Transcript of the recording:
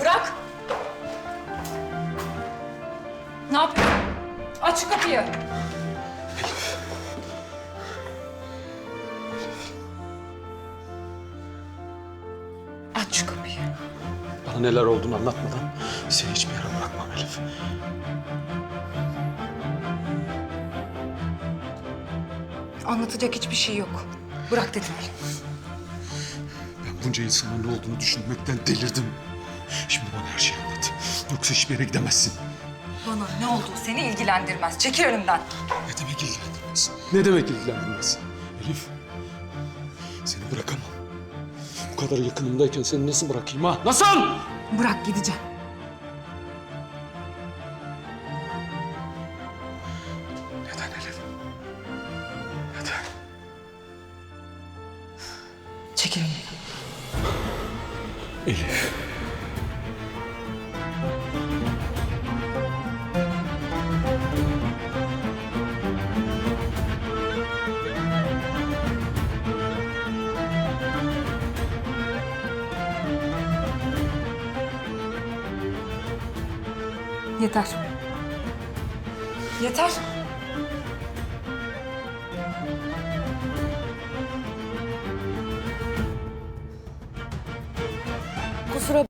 Bırak. Ne yapıyorsun? Aç şu kapıyı. Aç şu kapıyı. Bana neler olduğunu anlatmadan seni hiçbir yere bırakmam Elif. Anlatacak hiçbir şey yok. Bırak dedim. Ben bunca insanın ne olduğunu düşünmekten delirdim. Şimdi bana her şeyi anlat. Yoksa hiçbir yere gidemezsin. Bana ne olduğu seni ilgilendirmez. Çekil önümden. Ne demek ilgilendirmez? Ne demek ilgilendirmez? Elif, seni bırakamam. Bu kadar yakınımdayken seni nasıl bırakayım ha? Nasıl? Bırak gideceğim. Neden Elif? Neden? Çekil önümden. Elif. Yeter. Yeter.